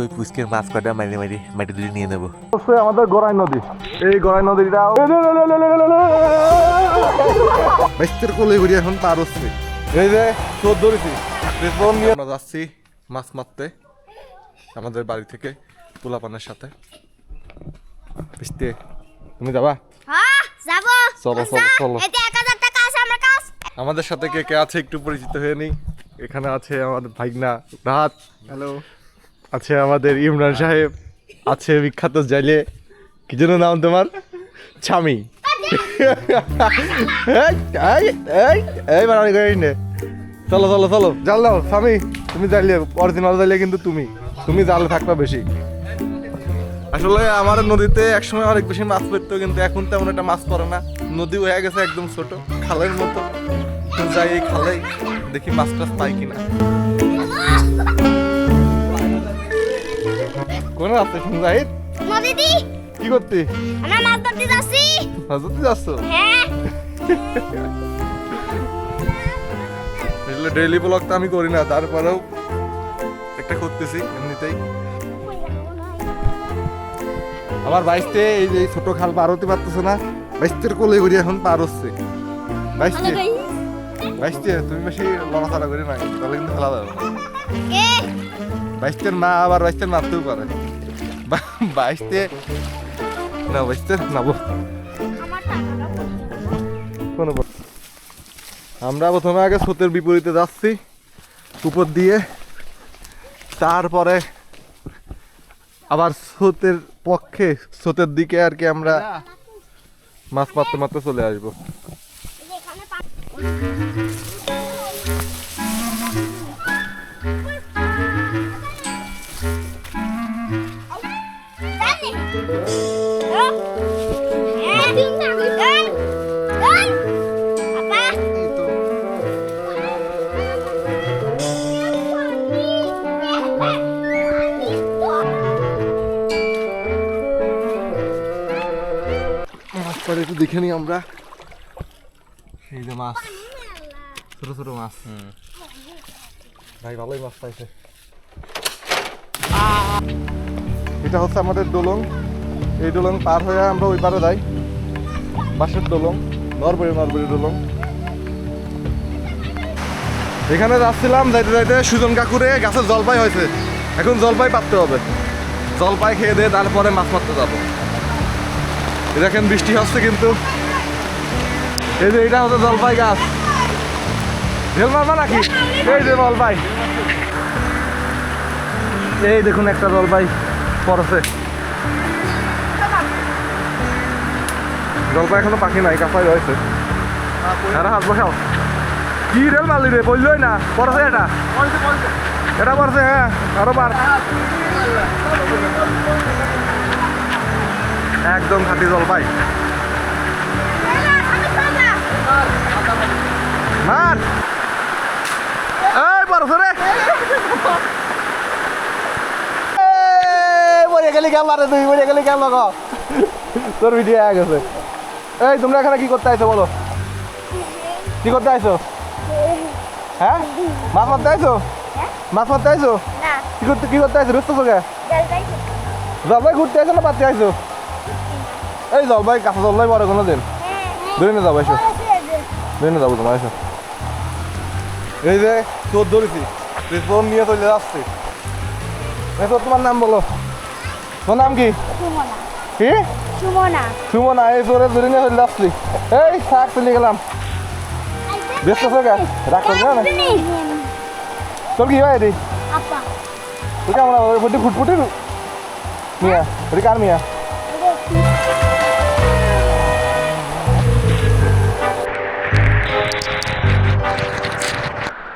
ওই পুচকের মাছ কটা মারি মারি মাটি দুটি নিয়ে নেব। অবশ্যই আমাদের গড়াই নদী। এই গড়াই নদীটা কোলে ঘুরি এখন পার হচ্ছে। এই যে চোর ধরেছি। নিয়ে আমরা যাচ্ছি মাছ মারতে আমাদের বাড়ি থেকে পোলাপানের সাথে। বেস্তে তুমি যাবা? হ্যাঁ চলো, চলো, চলো। কাছ আমাদের সাথে কে কে আছে একটু পরিচিত হয়ে নিই এখানে আছে আমাদের ভাইগনা রাহাত। হ্যালো আছে আমাদের ইমরান সাহেব। আছে বিখ্যাত জাইলে। কি জন্য নাম তোমার? ছামি। চলো চলো চলো। জাল দাও স্বামী তুমি জানলে অরিজিনাল জানলে কিন্তু তুমি। তুমি জাল থাকবা বেশি। আসলে আমার নদীতে একসময় অনেক বেশি মাছ পড়তো কিন্তু এখন তেমন একটা মাছ পড়ে না। নদী হয়ে গেছে একদম ছোট খালের মতো। তো যাই এই খালে দেখি মাছ টাছ পাই কিনা। কোন আছে নদীদি কি করতে? আমরা মাছ ধরতে যাচ্ছি। হাজতে যাচ্ছ? হ্যাঁ। ডেইলি ব্লগ তো আমি করি না তারপরেও একটা করতেছি এমনিতেই। আমার বাইশতে এই যে ছোট খাল পার হতে পারতেছে না বাইশতের কোলে ঘুরি এখন পার হচ্ছে। বাইশতে। বাইশতে তুমি বেশি লড়াচড়া করি না তাহলে কিন্তু খেলা যাবে না। কে? বাইশতের মা আবার বাইশতের মারতেও পারে। বা- বাইশতে না বাইশতে নাবো কোনো আমরা প্রথমে আগে স্রোতের বিপরীতে যাচ্ছি উপর দিয়ে। তারপরে আবার স্রোতের পক্ষে স্রোতের দিকে আর কি আমরা মাছ মারতে মারতে চলে আসব। একটু দেখে নিই আমরা। এই যে মাছ। ছোট ছোট মাছ। ভাই ভালোই মাছ পাইছে। এটা হচ্ছে আমাদের দোলং। এই দোলং পার হয়ে আমরা ওই পারে যাই। বাঁশের দোলং নরবরি নরবরি দোলং। এখানে যাচ্ছিলাম যাইতে যাইতে সুজন কাকুরে গাছের জলপাই হয়েছে। এখন জলপাই পাততে হবে। জলপাই খেয়ে দিয়ে তারপরে মাছ মারতে যাব। দেখেন বৃষ্টি হচ্ছে কিন্তু। এই যে এটা হচ্ছে জলপাই গাছ। ঢেল মারবা নাকি? এই যে জলপাই। এই দেখুন একটা জলপাই পড়েছে। জলপাই এখনও পাখি নাই কাঁচাই রয়েছে। আরে হাত বসাও। কি রেল মারলি রে বললোই না পড়েছে এটা? এটা পড়ছে হ্যাঁ আরও বার। একদম খাঁটি জলপাই মার! এই পড়ছে রে মরে গেলি আরে তুই? মরে গেলি কেমন লগো তোর ভিডিও আগে গেছে এই তোমরা এখানে কি করতে আইছো বলো? কি করতে আইছো? হ্যাঁ? মাছ মারতে আইছো? মাছ মারতে আইছো? কি করতে কি করতে আইছো? রুস্ত জল। জলপাই ঘুরতে আইছো না পাতে আইছো? এই জলপাই কাঁচা জলপাই বড় কোনো দিন ধরে নিয়ে যাব এসো। ধরে নিয়ে যাব তোমার এসো। এই যে চোর ধরেছি। তুই চোর নিয়ে চলে যাচ্ছি। এই চোর তোমার নাম বলো। তোমার নাম কি? কি? সুমনা। সুমনা এই চোরে ধরে নিয়ে চলে যাচ্ছি। এই শাক চলে গেলাম। ব্যস্ত গা রাগ করবে না তোর কি হয় রে কেমন ওই ফুটি ফুটফুটি? মিয়া ওটি কার মিয়া?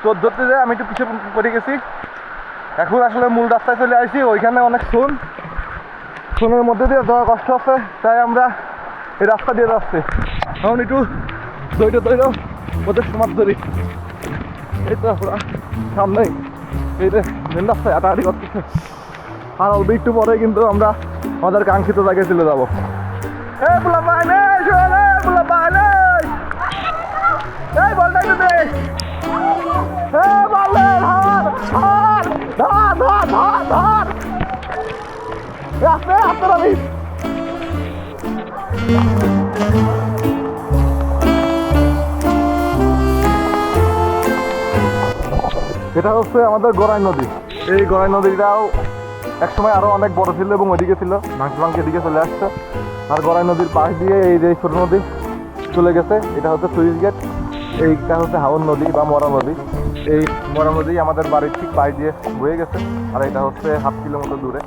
ধরতে যায় আমি একটু পিছিয়ে পড়ে গেছি। এখন আসলে মূল রাস্তায় চলে আসছি ওইখানে অনেক সোন সোনের মধ্যে দিয়ে যাওয়া কষ্ট আছে, তাই আমরা এই রাস্তা দিয়ে যাচ্ছি। এখন একটু দৈর দৈর ওদের সমাজ ধরি। এই তো পুরা সামনেই, এই যে মেন রাস্তায় হাঁটাহাঁটি করতেছে। আর অল্প একটু পরে কিন্তু আমরা আমাদের কাঙ্ক্ষিত জায়গায় চলে যাব। এই পোলা একটু এটা হচ্ছে আমাদের গড়াই নদী। এই গড়াই নদীটাও একসময় আরও অনেক বড় ছিল এবং ওইদিকে ছিল ভাঙসভাঙ এদিকে চলে আসছে। আর গড়াই নদীর পাশ দিয়ে এই যে ছোট নদী চলে গেছে, এটা হচ্ছে সুইচ গেট। এইটা হচ্ছে হাওন নদী বা মরা নদী। এই মরা নদী আমাদের বাড়ির ঠিক পাশ দিয়ে বয়ে গেছে আর এটা হচ্ছে হাফ কিলোমিটার দূরে।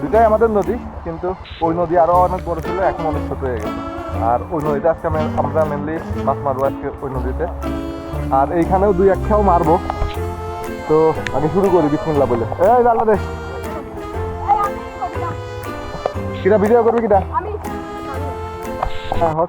দুটাই আমাদের নদী কিন্তু ওই নদী আরও অনেক বড় ছিল এখন অনেক ছোট হয়ে গেছে। আর ওই নদীতে আজকে আমি- আমরা মেনলি মাছ মারবো আজকে ওই নদীতে। আর এইখানেও দুই একটাও মারবো। তো আমি শুরু করি বিসমিল্লা বলে। এই জানলা দে। কিটা ভিডিও করবি কিটা হ্যাঁ হোক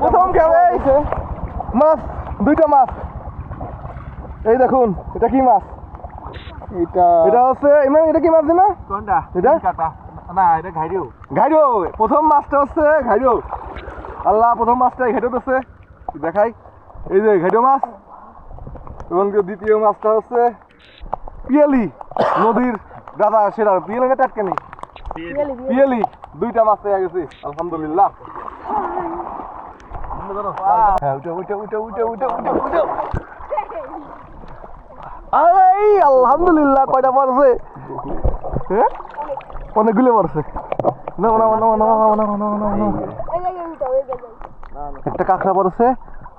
প্রথম খেলে মাছ দুইটা মাছ। এই দেখুন এটা কি মাছ? এটা এটা হচ্ছে ইমরান এটা কি মাছ দিনা কোনটা? এটা? কাটা। না এটা ঘাইরিও ঘাইরো প্রথম মাছটা হচ্ছে ঘাইরো। আল্লাহ প্রথম মাছটা ঘাইরো হচ্ছে দেখাই। এই যে ঘাইরো মাছ। এবং দ্বিতীয় মাছটা হচ্ছে পিয়ালি নদীর দাদা সেরা পিয়ালি না টাটকানি পিয়ালি দুইটা মাছ পেয়ে গেছি আলহামদুলিল্লাহ। হ্যাঁ উঠে উঠে উঠে উঠে উঠে উঠে উঠে আরে আলহামদুলিল্লাহ কয়টা হ্যাঁ অনেকগুলো পড়ছে না না না না না না না না না এই জায়গায় উঠা এই জায়গায় একটা কাঁকড়া পড়েছে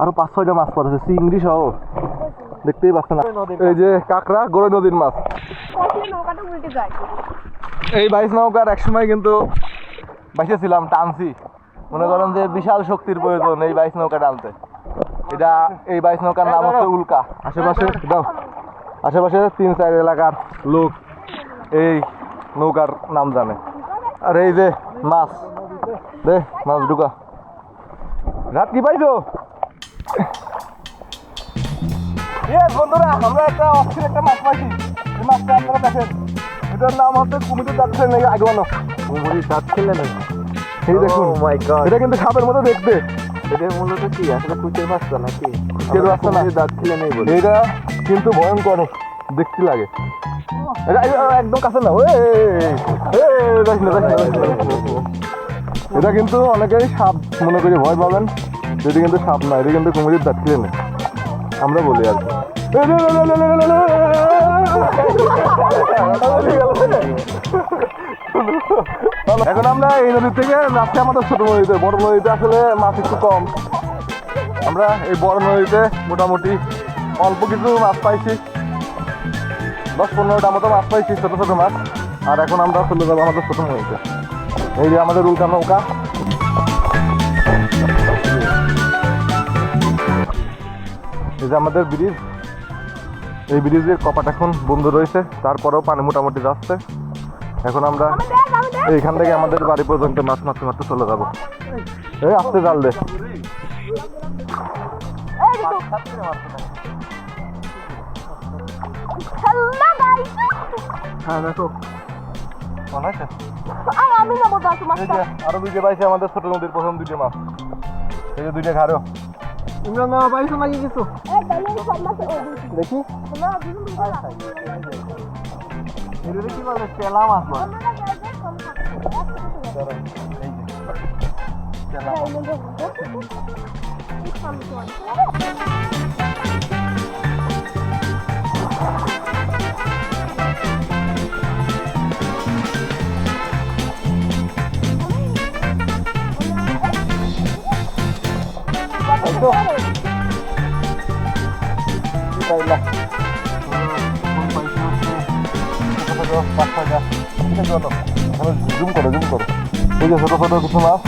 আরও পাঁচ ছয়টা মাছ। পড়েছে চিংড়ি সহ দেখতেই পাচ্ছেন না এই যে কাঁকড়া গড়ে নদীর মাছ। এই বাইশ নৌকার এক সময় কিন্তু বাইসে ছিলাম টানছি। মনে করেন যে বিশাল শক্তির প্রয়োজন এই বাইশ নৌকা টানতে। এটা এই বাইশ নৌকার নাম হচ্ছে উল্কা। আশেপাশে দাও। আশেপাশে তিন চার এলাকার লোক এই নৌকার নাম জানে। আর এই যে মাছ, দে মাছ ঢুকা। রাত কি পাইছো? বন্ধুরা, আমরা একটা অস্থির একটা মাছ পাইছি। এই মাছটা আপনারা দেখেন। এটার নাম হচ্ছে কুমিরের দাঁত নাকি আগে বলো কুমড়ি দাঁত খেলে না এই দেখুন Oh my God. এটা কিন্তু সাপের মতো দেখতে এটা মূলত কি আসলে কুচের মাছটা নাকি কুচের মাছটা না। দাঁত খেলে নেই বলে এটা কিন্তু ভয়ঙ্কর দেখতে লাগে একদম কাছে না ওই দেখ না, না, না, না। এটা কিন্তু অনেকেই সাপ মনে করি ভয় পাবেন যদি কিন্তু সাপ না এটা কিন্তু কুমিরের দাঁত খেলে নেই আমরা বলি আর কি এখন আমরা এই নদী থেকে যাচ্ছি আমাদের ছোট নদীতে। বড় নদীতে আসলে মাছ একটু কম। আমরা এই বড় নদীতে মোটামুটি অল্প কিছু মাছ পাইছি। দশ পনেরোটা মতো মাছ পাইছি, ছোট ছোট মাছ। আর এখন আমরা চলে যাব আমাদের ছোট নদীতে। এই যে আমাদের উল্কা নৌকা। এই যে আমাদের ব্রিজ। এই ব্রিজের কপাট এখন বন্ধ রয়েছে। তারপরেও পানি মোটামুটি যাচ্ছে। এখন আমরা এইখান থেকে আমাদের বাড়ি পর্যন্ত মাছ মারতে মারতে চলে যাব। এই আসতে জাল দে। হ্যাঁ দেখো। আমি আরও দুইটা পাইছে আমাদের ছোট নদীর প্রথম দুইটা মাছ। এই যে দুইটা ঘাড়ো। না পাইছো নাকি কিছু? দেখি। Onlarla selam atma. যে ছোট ছোট কিছু মাছ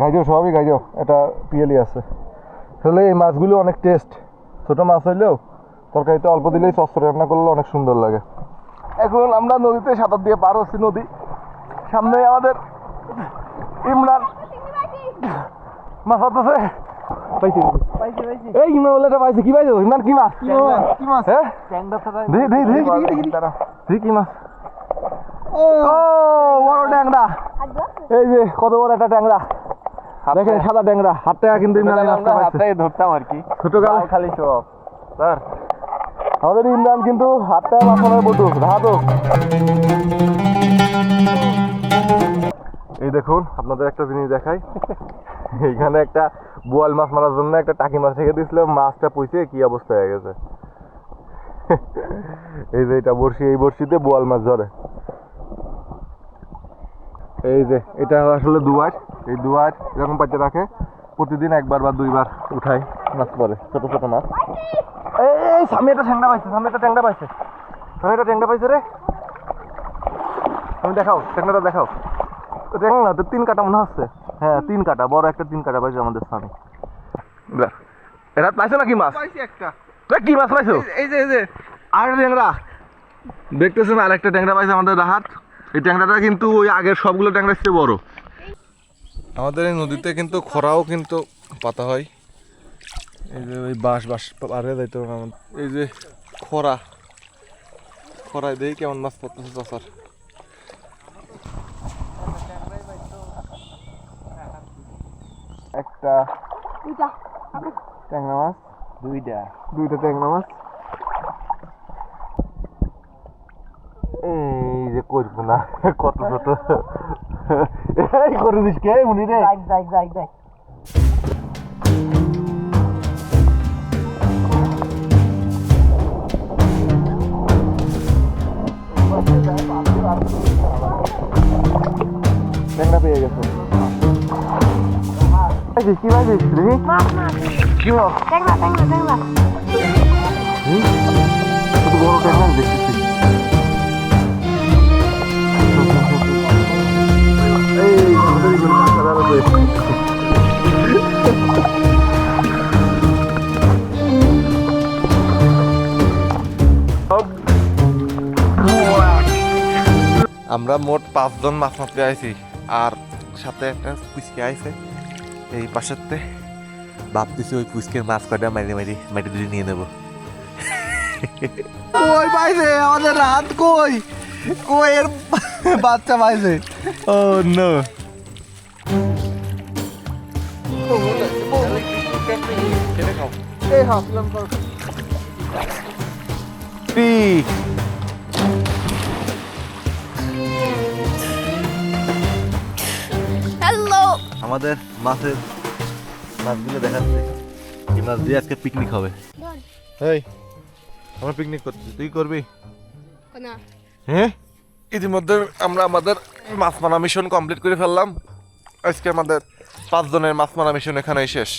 ঘাইজো সবই ঘাইজো এটা পিএলি আছে। আসলে এই মাছগুলো অনেক টেস্ট। ছোট মাছ হইলেও তরকারিতে অল্প দিলেই সস্তরে রান্না করলে অনেক সুন্দর লাগে। এখন আমরা নদীতে সাঁতার দিয়ে পার হচ্ছি নদী। সামনে আমাদের ইমরান। মাছ ধরতেছে? পাইছি। এই ইমরান বলে পাইছে। কি পাইছো ইমরান কি মাছ? কি মাছ? হ্যাঁ ট্যাংরা ছাড়া দেখি দেখি দেখি দেখি দেখি দেখি কি মাছ? ও। বড় ট্যাংরা। এই যে কত বড় একটা ট্যাংরা। দেখেন সাদা ট্যাংরা। হাত টাকা কিন্তু ইমরান মাছটা পাইছে হাতটাই ধরতাম আর কি। ছোট কাল খালি সব। স্যার আমাদের ইমরান কিন্তু হাত টাকা মাছ মারার বটু রাহাতো এই দেখুন আপনাদের একটা জিনিস দেখাই। এইখানে একটা বোয়াল মাছ মারার জন্য একটা টাকি মাছ রেখে দিয়েছিল, মাছটা পুষে কি অবস্থা হয়ে গেছে। এই যে এটা বড়শি, এই বড়শিতে বোয়াল মাছ ধরে। এই যে, এটা আসলে দুয়ার। এই দুয়ার এরকম পাইতে রাখে প্রতিদিন একবার বা দুইবার উঠাই মাছ পরে ছোট ছোট মাছ। এই এই সামনে একটা ট্যাংরা পাইছে সামনে একটা ট্যাংরা পাইছে। সামনে একটা ট্যাংরা পাইছে রে। তুমি দেখাও ট্যাংরাটা দেখাও। তো ট্যাংরা না তো তিন কাটা মনে হচ্ছে হ্যাঁ তিন কাটা বড় একটা তিন কাটা পাইছে আমাদের স্বামী। এটা পাইছো নাকি মাছ? পাইছি একটা। কি মাছ পাইছো? এই যে এই যে আর ট্যাংরা। দেখতেছেন আর একটা ট্যাংরা পাইছে আমাদের রাহাত। এই ট্যাংরাটা কিন্তু ওই আগের সবগুলো ট্যাংরার চেয়ে বড়। আমাদের এই নদীতে কিন্তু খরাও কিন্তু পাতা হয়। এই যে ওই বাঁশ বাঁশ পারে যাইতে এই যে খরা। খরায় দেখি কেমন মাছ পড়তেছে চাষার। একটা দুইটা ট্যাংরা মাছ দুইটা। দুইটা ট্যাংরা মাছ। এই যে করব না কত ছোট এই করে দিস কে উনি রে? যাই যাই যাই। ট্যাংরা পেয়ে গেছে। পাইছিস, কি পাইছিস দেখি মাছ মাছ কি মাছ ট্যাংরা ট্যাংরা ট্যাংরা কত বড় ট্যাংরা দেখতেছি এই আমাদের এগুলো মাছ আমরা মোট পাঁচজন মাছ মারতে আইছি আর সাথে একটা পুচকে আইছে। এই পাশেরতে ভাবতেছি ওই পুচকের মাছ কটা মারি মারি মাটি দুটি নিয়ে নেব। কই পাইছে আমাদের রাত কই? কই এর বাচ্চা পাইছে ও নো। এই হাসলাম আমাদের মাছের মাছগুলো দেখাচ্ছে। এই মাছ দিয়ে আজকে পিকনিক হবে। এই আমরা পিকনিক করছি তুই করবি? হ্যাঁ ইতিমধ্যে আমরা আমাদের মাছ মারা মিশন কমপ্লিট করে ফেললাম। আজকে আমাদের পাঁচজনের মাছ মারা মিশন এখানেই শেষ।